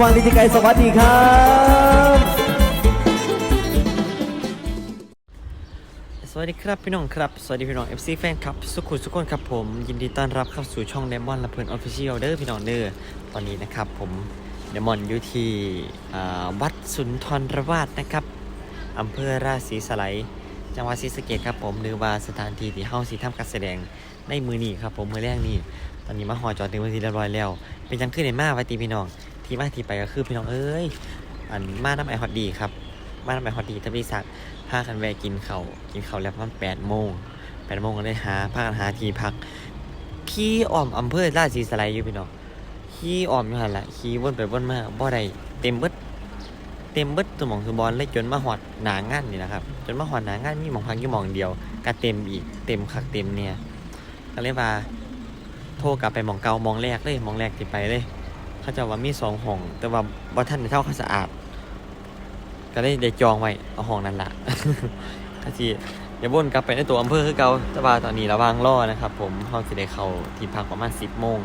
บอลลิติไกสวัสดีครับ สวัสดีครับพี่น้องครับ สวัสดีพี่น้อง FC แฟนครับ สุขุมสุขคนครับผม ยินดีต้อนรับเข้าสู่ช่องเดมอนและเพื่อนออฟฟิเชียลเด้อพี่น้องเด้อตอนนี้นะครับผมเดมอนอยู่ที่วัดสุนทรวาสนะครับอำเภอราศีสไลยจังหวัดศรีสะเกษครับผมหรือว่าสถานที่ที่เฮาสิทำการแสดงในมือนี้ครับผมมือแรกนี่ตอนนี้มาหอจอดถึงวันที่เรียบร้อยแล้ว เป็นจังขึ้นในมาไว้ตีพี่น้อง ที่มาที่ไปก็คือพี่น้องเอ้ยอันมาน้ำไอฮอตดีครับ มาน้ำไอฮอตดีทวีศักดิ์พากันแวะกินเขากินเขาแล้วประมาณแปดโมงแปดโมงก็เลยหาพากันหาที่พัก ขี่อ้อมอำเภอราชสีสไลยอยู่พี่น้องขี่อ้อมอยู่หันละขี่วนไปวนมาบ่ได้เต็มเบิดเต็มเบิดสมองสมบอลเลยจนมาหอดหนางานนี่นะครับ จนมาหอดหนางานมีหมองพักอยู่หมองเดียวก็เต็มอีกเต็มคักเต็มเนี่ยก็เลยว่าโทรกลับไปมองเกามองแรกเลยมองแรกที่ไปเลย เขาจะว่ามีสองห้อง แต่ว่าบ่ท่านได้เท่าเขาสะอาด ก็ได้ได้จองไว้เอาห้องนั้นละก็สิอย่าบ่นกลับไปในตัวอำเภอคือเก่าแต่ว่าตอนนี้ระวังรอนะครับ ผมเฮาสิได้เข้าที่พักประมาณ10โมง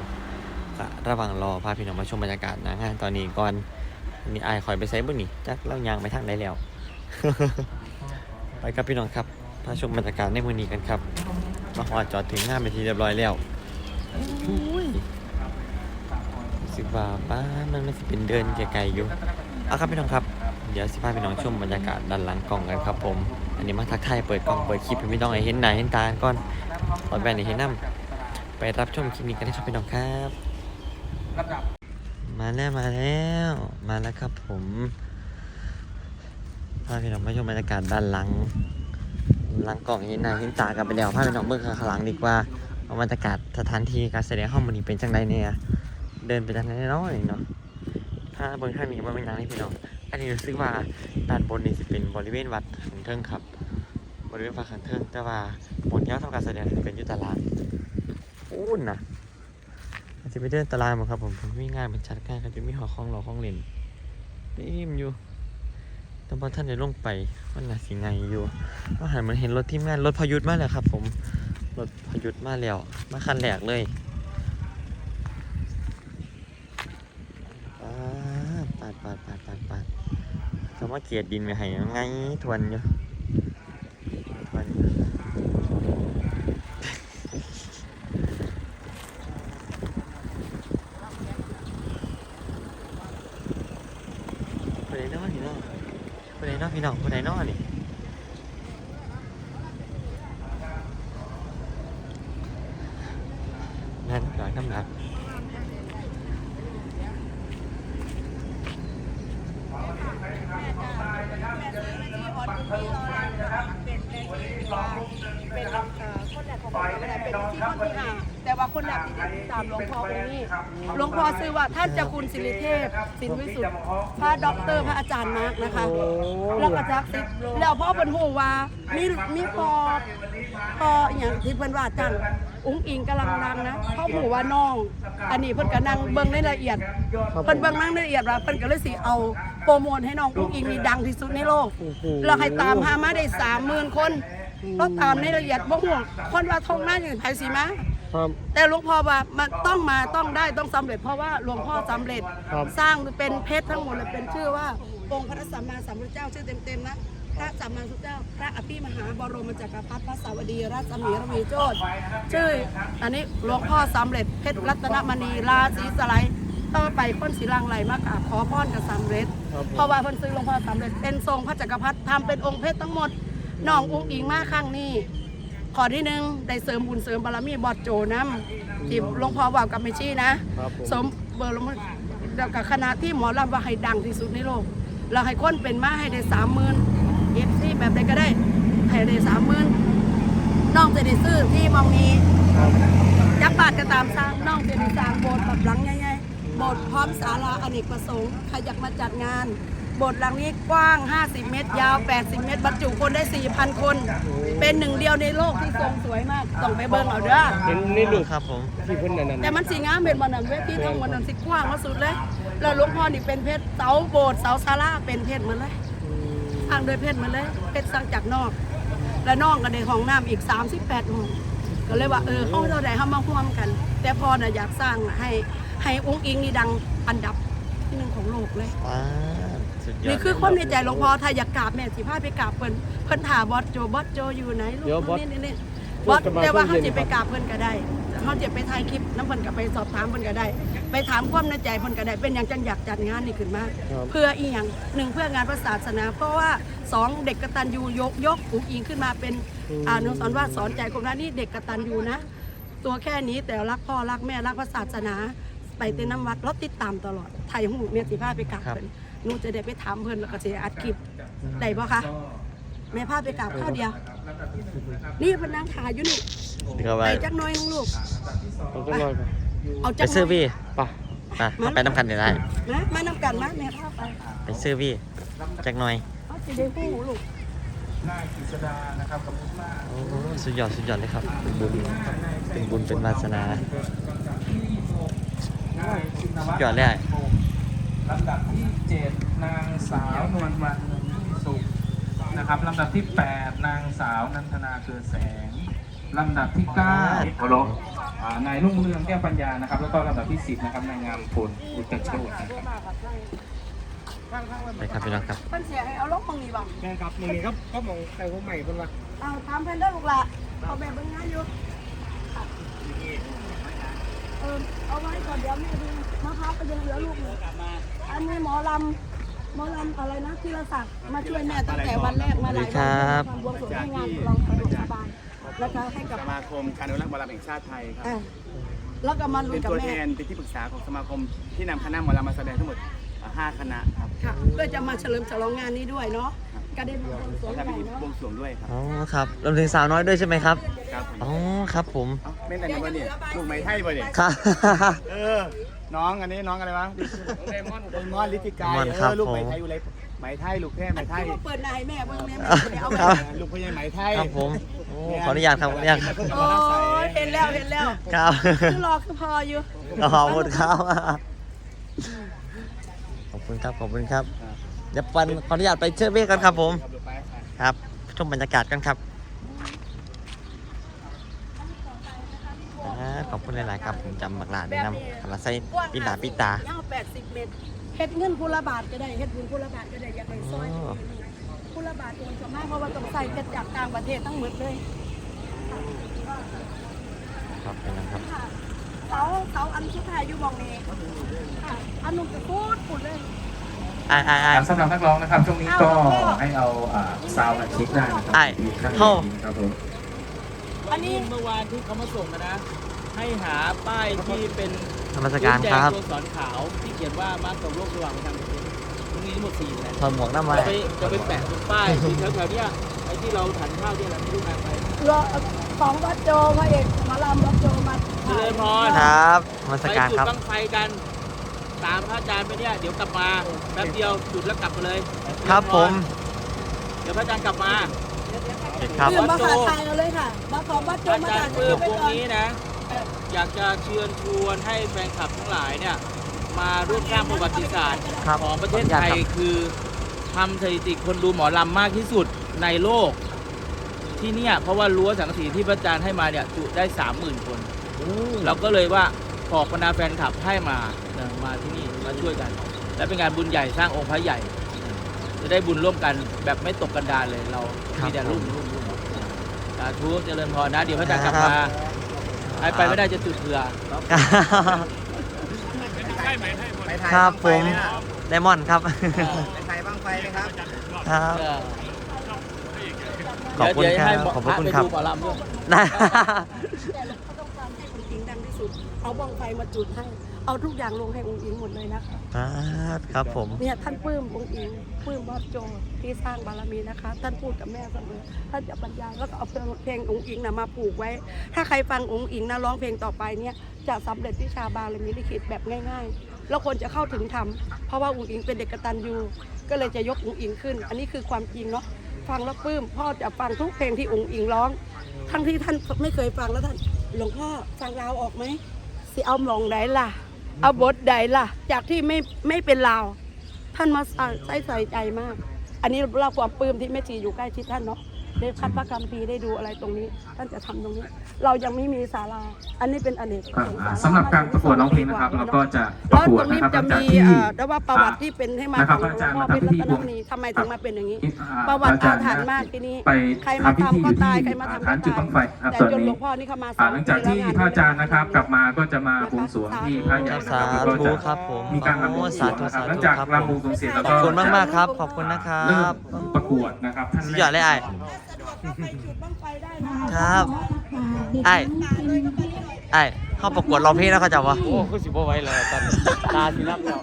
ก็ระหวังรอพาพี่น้องมาชมบรรยากาศนะงานตอนนี้ก่อนมีไอคอยไปไซบุ่นี่จักเล่ายางไปทางได้แล้ว ไปครับพี่น้องครับพาชมบรรยากาศในมือนี้กันครับมาฮอดจอดถึงงานไปทีเรียบร้อยแล้วอ สึกว่าบ้านมันไม่สิเป็นเดินไกลๆอยู่เอาครับพี่น้องครับ เดี๋ยวสิพาพี่น้องชมบรรยากาศด้านหลังกล่องกันครับผม อันนี้มาทักทายเปิดกล่องเปิดคลิปพี่น้องให้เห็นหน้าเห็นตาก่อนตอนแบนให้เห็นน้ำไปรับชมคลิปนี้กันได้ครับพี่น้องครับมาแล้วมาแล้วมาแล้วครับผมพาพี่น้องมาชมบรรยากาศด้านหลังหลังกล่องเห็นหน้าเห็นตากันไปแล้วพาพี่น้องเบิ่งข้างหลังดีกว่าว่าบรรยากาศสถานที่การแสดงห้องมันนี้เป็นจังไดเนี่ย เดินไปทางไหนนาะนี่เนาะถ้าเบิ่งทางนี้ว่าเป็นยังไงพี่น้องอันนี้รู้สึกว่าด้านบนนี่สิเป็นบริเวณวัดขันเทิงครับ บริเวณวัดขันเทิงแต่ว่าบนยอดทำการแสดงเป็นยุตลาดอู้นนะอาจจะไปเดินตลาดมั้งครับผมผมมีงานเป็นชัดงานครับจะมีหอคล้องหล่อคล้องเล่นนี่มอยู่แต่พอท่านได้ลงไปมันน่าสิไงอยู่ว่าหันเหมันเห็นรถทีมงานรถพยุทธ์มาแล้วครับ ผมรถพยุทธ์มาแล้วมาคันแรกเลยปาดปาดปาดปาดปาด คำว่าเกียดดินไปให้ไงทวนอยู่ทวนอยู่ผู้ใดเนอนี่นาะผู้ใดเนอพี่น้องผู้ใดเนอนี่งานร้อยน้ำหนัก เป็นเอ่อคนแรกของเราไม่ได้เป็นที่คนที่ห้าแต่ว่า คนแรกที่ได้ติดตามหลวงพ่อองค์นี้ หลวงพ่อชื่อว่าท่านเจ้าคุณสิริเทพ สินวิสุทธิ์พระด็อกเตอร์พระอาจารย์มาร์กนะคะ แล้วก็จักสิแล้วพ่อเป็นหูว่ามีมีพอพออย่างที่เพิ่นว่าจังอุ้งอิงกำลังดังนะพ่อหูว่าน้อง อันนี้เพิ่นก็นั่งเบิ่งในรายละเอียดเพิ่นเบิ่งนั่งในรายละเอียดว่าเพิ่นก็เลยสิเอาโปรโมทให้น้องอุ้งอิงนี่ดังที่สุดในโลกเราให้ตามหามาได้สามหมื่นคนเราตามในรายละเอียดบ่ห่วงคนว่าทงหน้าอย่างไผสิมา ครับ แต่หลวงพ่อว่ามันต้องมาต้องได้ต้องสำเร็จ เพราะว่าหลวงพ่อสำเร็จครับ สร้างเป็นเพชรทั้งหมดเลยเป็นชื่อว่าองค์พระสัมมาสัมพุทธเจ้าชื่อเต็มๆนะพระสัมมาสัมพุทธเจ้า พระอภิมหาบรมจักรพรรดิพระสาวดีราชมีรวีโจทย์ชื่อ อันนี้หลวงพ่อสำเร็จเพชรรัตนมณีราศีสไลด์ต่อไปคนสีลังไหลมากราบขอพรกับสำเร็จ ครับเพราะว่าเพิ่นซื้อหลวงพ่อสำเร็จเป็นทรงพระจักรพรรดิทำเป็นองค์เพชรทั้งหมดน้องอุ้งอิงมาข้างนี้ ขอที่หนึ่งได้เสริมบุญเสริมบารมีบอดโจน้ำที่หลวงพ่อว่ากับเมชี่นะ ครับผมสมเบอร์หลวงพ่อแล้วกับคณะที่หมอลำว่าให้ดังที่สุดในโลก เราให้คนเป็นมาให้ได้สามหมื่นเอฟซีแบบใดก็ได้ ให้ได้สามหมื่นน้องจะได้ซื้อที่มองนี้ครับจับบาทก็ตามสร้างน้องจะได้สร้างโบสถ์แบบหลังใหญ่ๆโบสถ์พร้อมศาลาอเนกประสงค์ใครอยากมาจัดงานโบสถ์หลังนี้กว้าง 50 เมตร ยาว 80 เมตร บรรจุคนได้ 4,000 คน เป็นหนึ่งเดียวในโลกที่ทรงสวยมากต้องไปเบิ่งเอาเด้อ เห็นนี่ลูกครับผมที่เพิ่นนั่นแต่น่ะมันสีงามเป็นมันนั้นเวทีทั้งมันนั้นสิกว้างมาสุดเลย แล้วหลวงพ่อนี่เป็นเพชรเสาโบสถ์เสาศาลาเป็นเพชรหมดเลยสร้างโดยเพชรหมดเลย เพชรสร้างจากนอก และนอกกันในห้องน้ำอีก 38ห้องก็เลยว่าเออห้องเท่าไหร่ห้ามาร่วมกัน แต่พอน่ะอยากสร้างน่ะให้ให้องค์อิงนี่ดังอันดับ ที่หนึ่งของโลกเลยว้าสุดยอดนี่คือความในใจหลวงพ่อถ้าอยากกราบแม่สิพาไปกราบเพิ่นเพิ่นถามบอสโจบอสโจอยู่ไหนลูกเดี๋ยวบอสนี่นี่นี่บอสแต่ว่าเขาจะไปกราบเพิ่นก็ได้เขาจะไปถ่ายคลิปน้ำเพิ่นก็ไปสอบถามเพิ่นก็ได้ ไปถามความในใจเพิ่นก็ได้เป็นอย่างจังอยากจัดงานนี่ขึ้นมาครับ เพื่ออีหยังหนึ่งเพื่องานพระศาสนา เพราะว่าสองเด็กกตัญญูยกยกอุกอิงขึ้นมาเป็นอานุสรณ์ว่าสอนใจคนนั้นนี่เด็กกตัญญูนะ ตัวแค่นี้แต่รักพ่อรักแม่รักพระศาสนา ไปเต้นน้ำวัดแล้วติดตามตลอดถ่ายหูเมียสิพาไปกราบเพิ่นหนูจะได้ไปถามเพิ่นแล้วก็จะอัดคลิปได้ปะคะแม่พาไปกราบข้าวเดียว นี่เพนนังขายอยู่นี่นี่ก็ไปว่าจักหน้อยนึงลูก ผมก็รอดเอาไปจักหซื้อน้อยพี่ป่ะมาเอาไปน้ำกันเดี๋ยวได้ นะมานำกันมาแม่พาไปไปซื้อพี่จักหน่อยเขาจะได้หูลูก โอ้โหสุดยอดสุดยอดเลยครับ เป็นบุญ เป็นบุญเป็นวาสนา สุดยอดเลยอะลำดับที่เจ็ดนางสาวนวลวันสุขนะครับลำดับที่แปดนางสาวนันทนาเกิดแสงลำดับที่เก้าโอโลอ่านายรุ่งเรืองแก้วปัญญานะครับ แล้วก็ลำดับที่สิบนะครับนางงามผลอุตโชตนะครับไปครับพี่น้องครับเพิ่นเสียให้เอาลงตรงนี้บ่แม่ครับมึงนี่ครับก็มองใส่หัวใหม่คนละเอาถามเพิ่นได้อลูกละเอาแบบเบิ่งงานอยู่ เออเอาไว้ก่อนเดี๋ยวแม่ดูมะพร้าวก็ยังเหลือลูกหนึงอันนี้หมอลำหมอลำอะไรนะธีรศักดิ์มาช่วยแม่ตั้งแต่วันแรกมาหลายวันแล้วทำบวงสรวงให้งานรองสะดวกสบายนะคะให้กับสมาคมการอนุรักษ์หมอลำแห่งชาติไทยครับอะแล้วก็มาลุ้เป็นนกับตัวแม่แทนเป็นที่ปรึกษาของสมาคมที่นำคณะหมอลำมาแสดงทั้งหมดอ่าห้าคณะครับ ค่ะเพื่อจะมาเฉลิมฉลองงานนี้ด้วยเนาะ ก็ได้มาบวงสรวงแล้วใหก็ญ่มีเนาะบวงสรวงด้วยครับอ๋อครับรวมถึงสาวน้อยด้วยใช่ไหมครับครับผมอ๋อครับผมเอ้าเป็นอะไรวะเนี่ยลูกไหมไทยวะเนี่ยครับ เออ น้องอันนี้น้องอะไรวะเดมอนเดมอนลิติกายเดมอนเอครับอลูกไหมผมไทยอยู่เลยไหมไทยลูกแค่ไหมไทยที่ว่าเปิดนายแม่เบิ่งแม่แม่เดี๋ยวเอาไปครับ ลูกพ่อใหญ่ไหมไทยครับผมโอ้ขออนุญาตครับขออนุญาตโอ้ยเห็นแล้วเห็นแล้วครับคือรอคือพออยู่ขอบคุณครับขอบคุณครับขอบคุณครับ เดี๋ยวปันขออนุญาตไปเชื่อเบ้กันครับผมครับลูกไปไปครับชมบรรยากาศกันครับอ่าขอบคุณหลายๆครับผมจำบักหลาได้นำมาใส่ปิดหนาปิดตา ยาว80เมตรเฮ็ดเงินผู้ละบาทก็ได้เฮ็ดบุญผู้ละบาทก็ได้อยากไปซอยอ๋อผู้ละบาทโอนส่วนมากเพราะว่าต้องใส่เฮ็ดจากต่างประเทศทั้งหมดเลยครับเป็นนะครับ ค่ะเสาเสาอันสุดท้ายอยู่หมองนี้ค่ะอันนู้นก็พูดพูดเลย ไอ้ไอ้ไอ้ สำหรับนักร้องนะครับช่วงนี้ก็ให้เอาอ่าซาวด์มาเช็คได้นะครัไอ้ข้างในเข้าครับผมอันนี้เมื่อวานที่เขามาส่งนะให้หาป้ายที่เป็นธรรมสการครับตัวสอนขาวที่เขียนว่ามาร์กกับโลกระหว่างทางประเทศตรงนี้ทั้งหมดสี่แผ่นถอดหมวกหน้าไม้จะไปจะไปแปะตรงป้ายที่แถวๆเนี้ยไอ้ที่เราถันข้าวที่อะไรไม่รู้นานไป รอของวัดโจพระเอกหมาลำวัดโจมาเจริญพรครับธรรมสไปการจุดครับบังไฟกัน ตามพระอาจารย์ไปเนี่ยเดี๋ยวกลับมาแป๊บเดียวจุดแล้วกลับมาเลยครับผม เดี๋ยวพระอาจารย์กลับมาครับคือมาหาทางกันเลยค่ะ มาขอวัดโจอามาจารจากย์จะเพิ่มไปวงก่อนนี้นะ อยากจะเชิญชวนให้แฟนคลับทั้งหลายเนี่ย มาร่วมสร้างประวัติศาสตร์ ครับของประเทศไทยขออนุญาตครับคือทำสถิติคนดูหมอลำมากที่สุดในโลก ที่เนี่ยเพราะว่ารั้วสังกะสีที่พระอาจารย์ให้มาเนี่ยจุได้สามหมื่นคน เราก็เลยว่า ขอบรรดาแฟนคลับให้มาเออมาที่นี่มาช่วยกัน และเป็นงานบุญใหญ่สร้างองค์พระใหญ่ จะได้บุญร่วมกันแบบไม่ตกกันดารเลยเราครับมีแต่รุ่มรุ่มรุ่มสาธุเจริญพรนะ เดี๋ยวพระอาจารย์กลับมาให้ไปไม่ได้จะจุดเถื่อครับผมไดมอนด์ครับไทยบ้างไฟไหมครับครับเออขอบคุณเดี๋ยวครัให้บขอบพพระระคุณไปครับดูหมอลำด้วยได้ เอาบ้องไฟมาจุดให้ เอาทุกอย่างลงให้องค์อิงหมดเลยนะคะครับผม เนี่ยท่านปลื้มองค์อิงปลื้มบอสโจที่สร้างบารมีนะคะ ท่านพูดกับแม่เสมอท่านจะบรรยายแล้วก็เอาเพลงเพลงองค์อิงนะมาผูกไว้ ถ้าใครฟังองค์อิงนะร้องเพลงต่อไปเนี่ยจะสำเร็จวิชาบารมีลิขิตแบบง่าย ๆ แล้วคนจะเข้าถึงธรรมเพราะว่าองค์อิงเป็นเด็กกตัญญูก็เลยจะยกองค์อิงขึ้น อันนี้คือความจริงเนาะฟังแล้วปลื้มพ่อจะฟังทุกเพลงที่องค์อิงร้อง ทั้งที่ท่านไม่เคยฟังแล้วท่านหลวงพ่อฟังลาวออกไหม สิเอาหมองใดล่ะ เอาบทใดล่ะ จากที่ไม่ไม่เป็นลาว ท่านมาใส่ใส่ใจมาก อันนี้เราความปลื้มที่แม่ชีอยู่ใกล้ชิดท่านเนาะ ได้คัดพระคัมภีร์ได้ดูอะไรตรงนี้ ท่านจะทำตรงนี้ เรายังไม่มีศาลา อันนี้เป็นอเนกประอ่าสงค์อ่าศลสำหรับการประกวดร้องเพลงนะครับ เราก็จะประแล้วกวตดรงนี้นะครับหจะลังจากมีที่เอ่อแต่ว่าประวัติที่เป็นให้มานะคขรัอบงหลวงอาจารย์พ่อนะครับเป็นพิธีรัตบนวงมณีทำไมถึงมาเป็นอย่างนี้อ่าประวัติอาจาอารย์ถรรพ์มากทีนี้ไปใครมาทำพิธีทำอก็ยู่ตายที่ใครมาทำฐานก็จุดตายบั้งไฟครับแต่ส่วนจนหลนี้วงพ่อนี่เขามาสอ่าอนหลังจากที่ปีพระอาจารย์แล้วนะครับ กลับมาก็จะมาบวงสรวงที่พระใหญ่นะสาครับแล้วก็ธุจะครับผมมีการรำบวงสรวงนะครับหลังจากรำบวงสรวงเสร็จแล้วขก็อบคุณมากๆครับ ขอบคุณนะครัเริ่บมประกวดนะครับท่านสุดแรยอดกเลยไอ้ สะดวกก็ไปจุดบั้งไฟได้นะครับไอ้ไอ้เข้าประกวดร้องเพลงแล้วเขาจะวะโอ้คือสิบ่ไหว้แล้วตอนนี้ตาสิรับแล้ว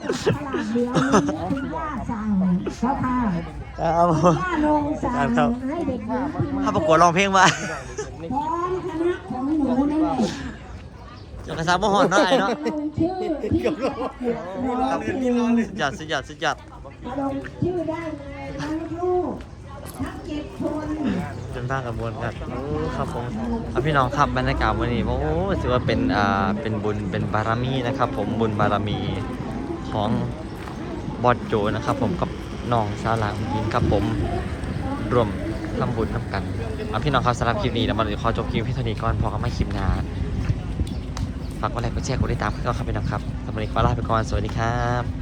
เดี๋ยวนี้ว่าสั่งเขาค่ะครับผมว่าลงสั่งให้เด็กหญิงพิมเข้าประกวดร้องเพลงมาพร้อมคณะของหนูนั่นแหละเจ้ากระซับบ่หอนเนาะไอ้เนาะลงชื่อที่ประกวดร้องเพลงสุดยอดสุดยอดสุดยอดลงชื่อได้เลยนะลูกๆทั้งเจ็ดคนเป็ นภาคกระบวนกันโอ้ครับผมเอาพี่น้องครับบรรยากาศวันนี้โอ้ถือว่าเป็นอ่าเป็นบุญเป็นบารมีนะครับ ผมบุญบารมีของบอดโจนะครับ ผมกับน้องสาลางยินครับผมรวมทำบุญทำกันเอาพี่น้องครับสำหรับคลิปนี้แล้วมันขอจบคลิปพี่โทนี่ก่อนพอกันไม่คลิปหน้าฝากกดไลค์กดแชร์กดติดตามเพื่อนก็ครับพี่น้องครับสำหรับวันนี้ขอลาไปก่อนสวัสดีครับ